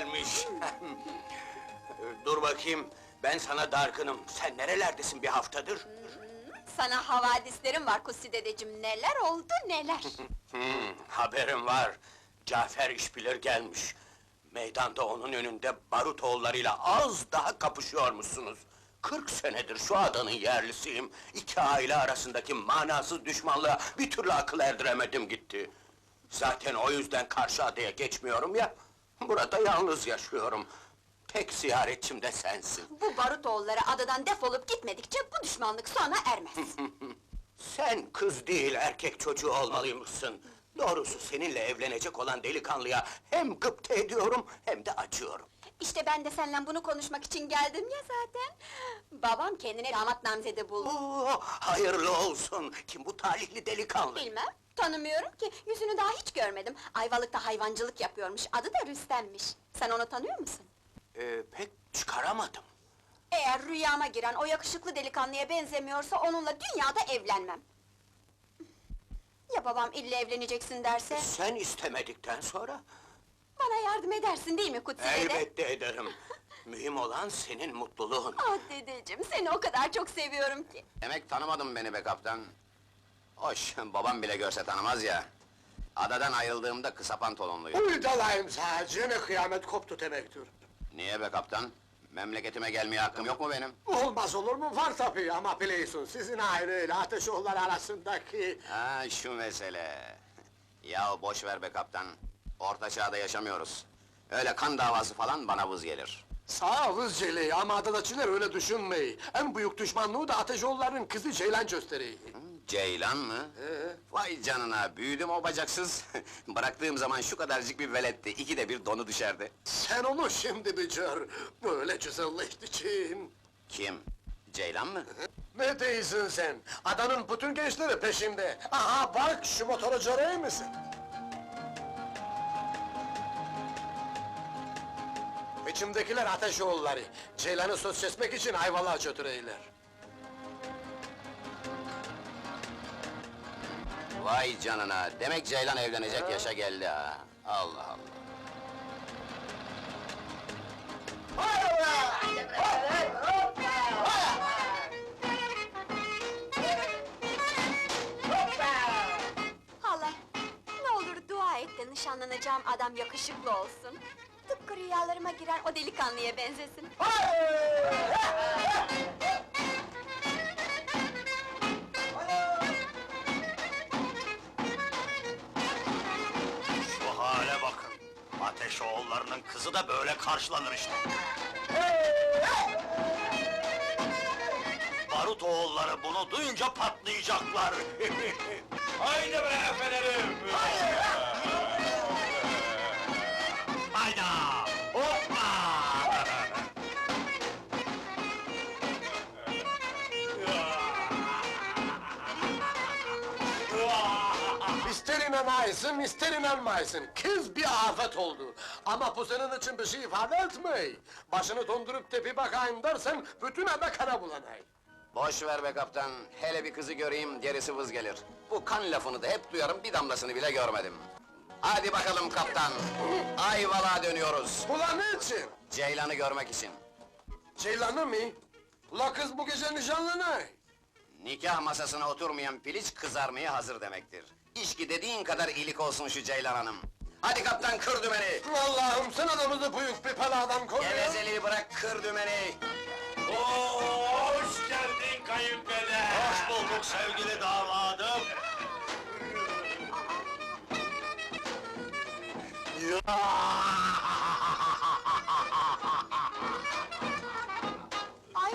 gelmiş. Dur bakayım, ben sana dargınım. Sen nerelerdesin bir haftadır? Sana havadislerim var Kusi dedeciğim, neler oldu neler! Hmm, haberim var. Cafer işbilir gelmiş. Meydanda onun önünde barut oğullarıyla az daha kapışıyormuşsunuz. Kırk senedir şu adanın yerlisiyim. İki aile arasındaki manasız düşmanlığa bir türlü akıl erdiremedim gitti. Zaten o yüzden karşı adaya geçmiyorum ya. Burada yalnız yaşıyorum. Tek ziyaretçim de sensin. Bu Barutoğulları adadan defolup gitmedikçe bu düşmanlık sona ermez. Sen kız değil, erkek çocuğu olmalıymışsın. Doğrusu seninle evlenecek olan delikanlıya hem gıpta ediyorum hem de acıyorum. işte ben de seninle bunu konuşmak için geldim ya zaten. Babam kendine damat namzedi buldu. Oo, hayırlı olsun. Kim bu talihli delikanlı? Bilmem, tanımıyorum ki, yüzünü daha hiç görmedim. Ayvalık'ta hayvancılık yapıyormuş, adı da Rüstem'miş. Sen onu tanıyor musun? Ee, pek çıkaramadım. Eğer rüyama giren o yakışıklı delikanlıya benzemiyorsa onunla dünyada evlenmem. Ya babam ille evleneceksin derse? Sen istemedikten sonra Bana yardım edersin değil mi Kutsi dede? elbette ederim. Mühim olan senin mutluluğun. Ah dedeciğim, seni o kadar çok seviyorum ki. Demek tanımadın beni be kaptan. Hoş, babam bile görse tanımaz ya. Adadan ayrıldığımda kısa pantolonluyum. Uydalayım sadece ne kıyamet koptu demektir. Niye be kaptan? Memleketime gelmeye hakkım yok mu benim? Olmaz olur mu? Var tabii ama biliyorsun sizin aileyle Ateşoğulları arasındaki... Ha şu mesele. Ya boş ver be kaptan. Orta çağda yaşamıyoruz. Öyle kan davası falan bana vız gelir. Sağ ol Zeli ama adadakiler öyle düşünmeyi. En büyük düşmanlığı da Ateşoğulları'nın kızı Ceylan gösteriyor. Ceylan mı? Ee? Vay canına, büyüdüm o bacaksız. Bıraktığım zaman şu kadarcık bir veletti, ikide bir donu düşerdi. Sen onu şimdi bir gör. Böyle güzelleşti için. Kim? Ceylan mı? Ne değilsin sen? Adanın bütün gençleri peşinde. Aha bak şu motoru görüyor musun? İçimdekiler Ateşoğulları. Ceylan'ı söz kesmek için Ayvalık'a götüreyler. Vay canına, demek Ceylan evlenecek yaşa geldi ha. Allah Allah. Hala, ne olur dua et de nişanlanacağım adam yakışıklı olsun. Tıpkı rüyalarıma giren o delikanlıya benzesin. Ateşoğullarının kızı da böyle karşılanır işte. Barut oğulları bunu duyunca patlayacaklar. Haydi be efelerim! Hayda! İnanaysın, ister inanmaysın. Kız bir afet oldu. Ama bu senin için bir şey ifade etmey. Başını dondurup tepi bakayım dersen, bütün ada kara bulanay. Boş ver be kaptan, hele bir kızı göreyim, gerisi vız gelir. Bu kan lafını da hep duyarım, bir damlasını bile görmedim. Hadi bakalım kaptan, Ayvalık'a dönüyoruz. Ulan ne için? Ceylan'ı görmek için. Ceylan'ı mı? Ula kız bu gece nişanlanay. Nikah masasına oturmayan piliç kızarmaya hazır demektir. İşki dediğin kadar iyilik olsun şu Ceylan Hanım. Hadi kaptan kır dümeni! Allah'ım sen adamızı büyük bir paladan koru ya. Gevezeliği bırak kır dümeni! Hoş geldin kayınpeder! Hoş bulduk sevgili damadım! Ay,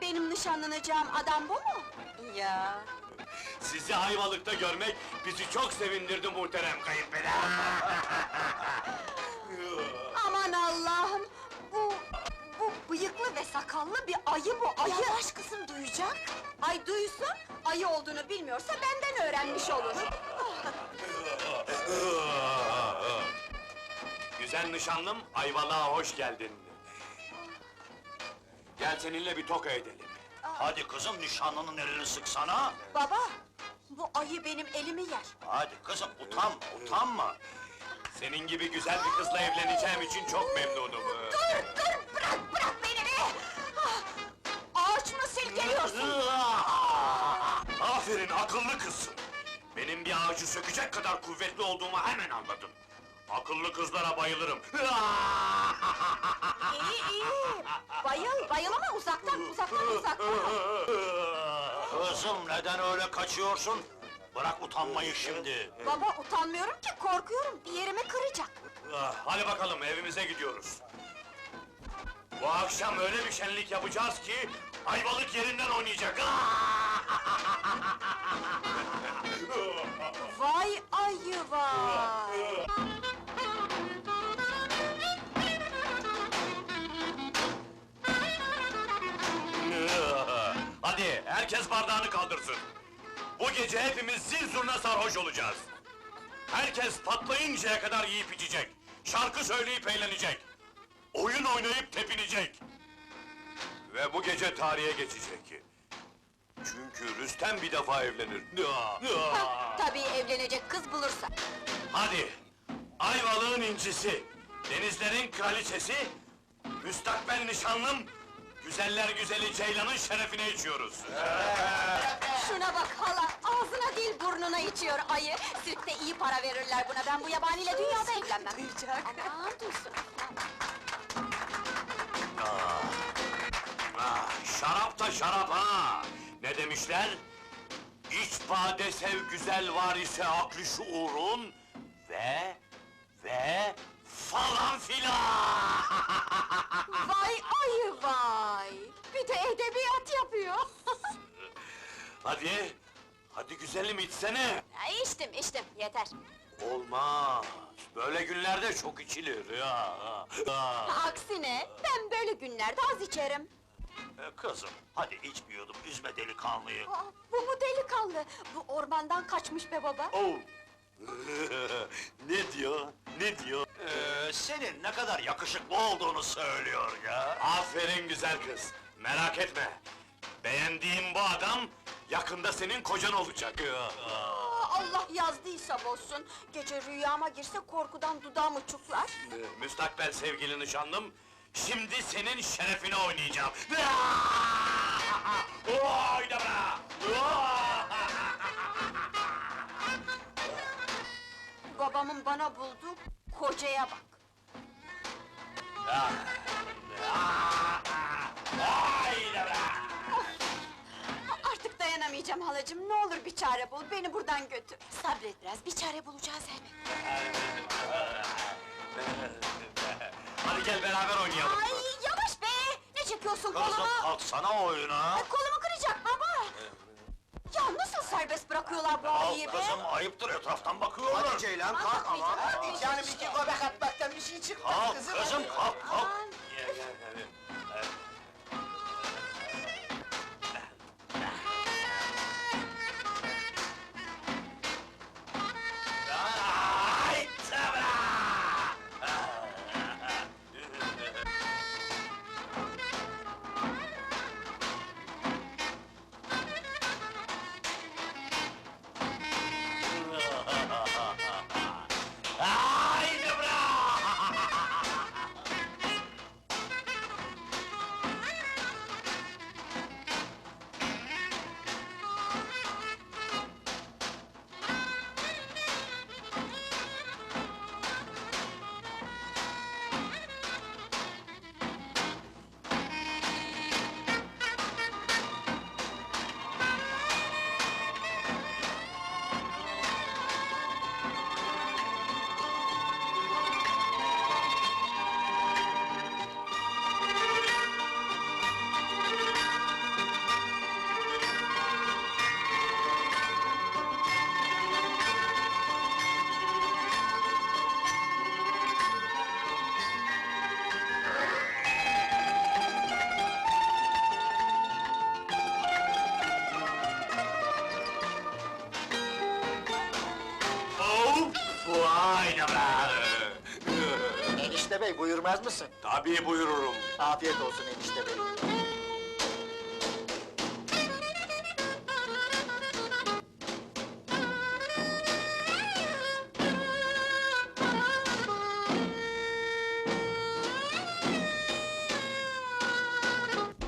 benim nişanlanacağım adam bu mu? Ya. Sizi Ayvalık'ta görmek bizi çok sevindirdi muhterem kayınpeder. Aman Allah'ım! Bu, bu bıyıklı ve sakallı bir ayı bu, ayı! Yavaş kızım, duyacak! Ay duysun, ayı olduğunu bilmiyorsa benden öğrenmiş olur. Güzel nişanlım, Ayvalık'a hoş geldin. Gel seninle bir toka edelim. Hadi kızım nişanlının elini sıksana. Baba, bu ayı benim elimi yer. Hadi kızım utanma, utanma. Senin gibi güzel bir kızla evleneceğim için çok memnunum. Dur, dur, bırak, bırak beni be! Ah, Ağaç mı silkeliyorsun? Aferin, akıllı kızsın. Benim bir ağacı sökecek kadar kuvvetli olduğumu hemen anladın. Akıllı kızlara bayılırım. İyi, iyi! Bayıl, bayıl ama uzaktan, uzaktan, uzaktan! Kızım neden öyle kaçıyorsun? Bırak utanmayı şimdi. Baba, utanmıyorum ki, korkuyorum, bir yerimi kıracak! Ah, Hadi bakalım evimize gidiyoruz. Bu akşam öyle bir şenlik yapacağız ki Ayvalık yerinden oynayacak. Vay ayı vay! Herkes bardağını kaldırsın. Bu gece hepimiz zil zurna sarhoş olacağız. Herkes patlayıncaya kadar yiyip içecek. Şarkı söyleyip eğlenecek. Oyun oynayıp tepinecek. Ve bu gece tarihe geçecek. Çünkü Rüstem bir defa evlenir. Hah, Tabii evlenecek kız bulursa! Hadi! Ayvalık'ın incisi, denizlerin kraliçesi, müstakbel nişanlım, güzeller güzeli Ceylan'ın şerefine içiyoruz. Şuna bak hala, ağzına değil burnuna içiyor ayı! Sirkte iyi para verirler buna, ben bu yabaniyle dünyada evlenmem! Duyacak! Aman duysun! Ah, şarap da şarap ha! Ne demişler? İç bade sev güzel var ise aklı şuurun ve ve falan filan! Vay ayı vay! Bir de edebiyat yapıyor! hadi, hadi güzelim içsene! Ya içtim, içtim, yeter! Olmaz, böyle günlerde çok içilir ya! Aksine, ben böyle günlerde az içerim! E, Kızım, hadi içmiyordum, üzme delikanlıyı! Aa, bu mu delikanlı? Bu ormandan kaçmış be baba! Oh! ne diyor, ne diyor? Ee, senin ne kadar yakışıklı olduğunu söylüyor ya! Aferin güzel kız, merak etme! Beğendiğim bu adam, yakında senin kocan olacak! Aa, Allah yazdıysa bozsun! Gece rüyama girse korkudan dudağım uçuklar! Ee, Müstakbel sevgili nişanlım, şimdi senin şerefine oynayacağım! Oyna be! Babamın bana bulduğu kocaya bak! Be! Artık dayanamayacağım halacığım, ne olur bir çare bul, beni buradan götür! Sabret biraz, bir çare bulacağız elbet! Hadi gel beraber oynayalım! Ay yavaş be! Ne çekiyorsun kolumu? Kızım kalksana oyuna! Ay, kolumu serbest bırakıyorlar bu be? Kızım ayıptır etraftan bakıyorlar! Hadi Ceylan kalk ama! Hadi Canım iki göbek atmaktan bir şey çıkmaz Kalk kızım! kızım kalk kalk! Aman! enişte bey, buyurmaz mısın? Tabii buyururum. Afiyet olsun enişte bey.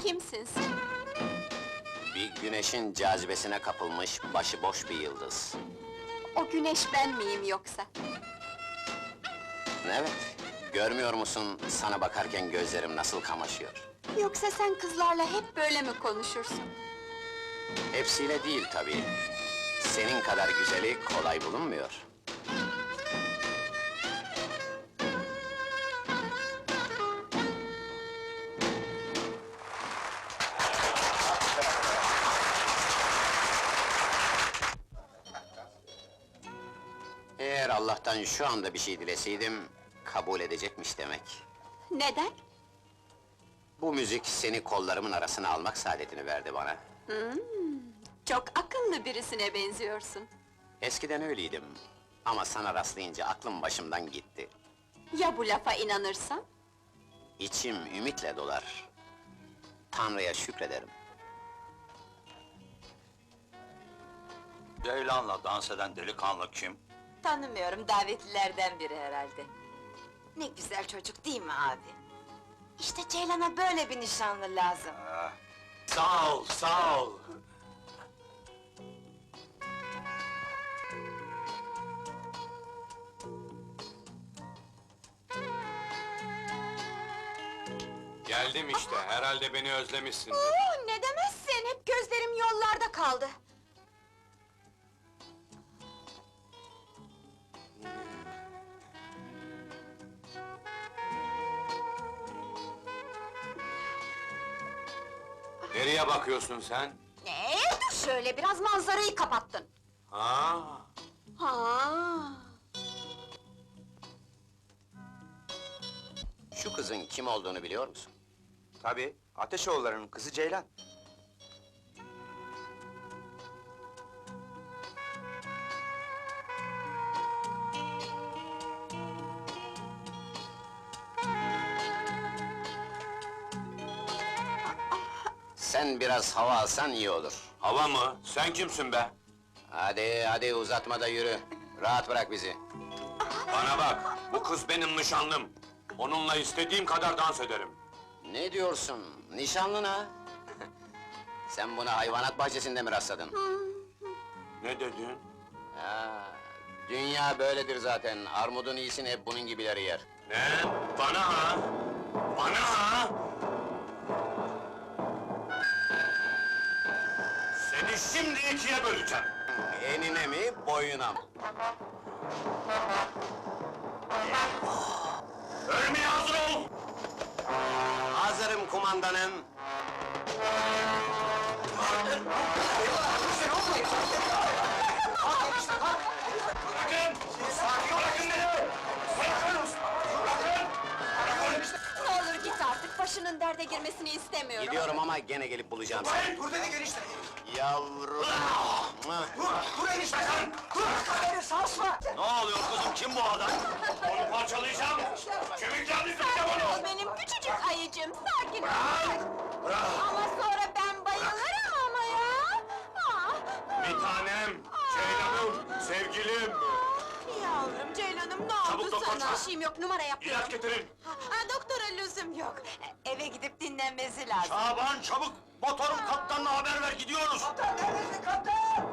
Kimsin? Bir güneşin cazibesine kapılmış başıboş bir yıldız. O güneş ben miyim yoksa? Evet, görmüyor musun sana bakarken gözlerim nasıl kamaşıyor? Yoksa sen kızlarla hep böyle mi konuşursun? Hepsiyle değil tabii. Senin kadar güzeli kolay bulunmuyor. Eğer Allah'tan şu anda bir şey dileseydim, kabul edecekmiş demek. Neden? Bu müzik seni kollarımın arasına almak saadetini verdi bana. Çok akıllı birisine benziyorsun. Eskiden öyleydim. Ama sana rastlayınca aklım başımdan gitti. Ya bu lafa inanırsam? İçim ümitle dolar. Tanrı'ya şükrederim. Ceylan'la dans eden delikanlı kim? Tanımıyorum, davetlilerden biri herhalde. Ne güzel çocuk değil mi abi? İşte Ceylan'a böyle bir nişanlı lazım. Sağ ol, sağ ol. Geldim işte, herhalde beni özlemişsin. Oo, ne demezsin, hep gözlerim yollarda kaldı. Nereye bakıyorsun sen? Ee, dur şöyle, biraz manzarayı kapattın. Ha? Ha. Şu kızın kim olduğunu biliyor musun? Tabii, Ateşoğulları'nın kızı Ceylan. Sen biraz hava alsan iyi olur. Hava mı? Sen kimsin be? Hadi, hadi uzatma da yürü. Rahat bırak bizi. Bana bak, bu kız benim nişanlım. Onunla istediğim kadar dans ederim. Ne diyorsun? Nişanlına? Sen buna hayvanat bahçesinde mi rastladın? Ne dedin? Ha, dünya böyledir zaten. Armudun iyisini hep bunun gibileri yer. Ne? Bana ha? Bana ha? Seni şimdi ikiye böleceğim. Enine mi, boyuna mı? Ölmeye hazır ol! Hazırım kumandanım. Başının derde girmesini istemiyorum. Gidiyorum ama gene gelip bulacağım seni. Dur dedi enişte! Yavrum. Dur enişte! Kaderi sarsma! Ne oluyor kızım, kim bu adam? Onu parçalayacağım! Kemiklerini kıracağım onu! Benim küçücük ayıcım, sakin ol. Ama sonra ben bayılırım ama ya. Ah, Bir tanem, Ceylan'ım, sevgilim! Yavrum Ceylan'ım ne Çabuk oldu doktor sana? çağır. Bir şeyim yok, numara yapıyorum. İlaç getirin! Ha, doktora lüzum yok. Eve gidip dinlenmesi lazım. Şaban çabuk! Motorum kaptanına haber ver, gidiyoruz! Neredesin kaptan?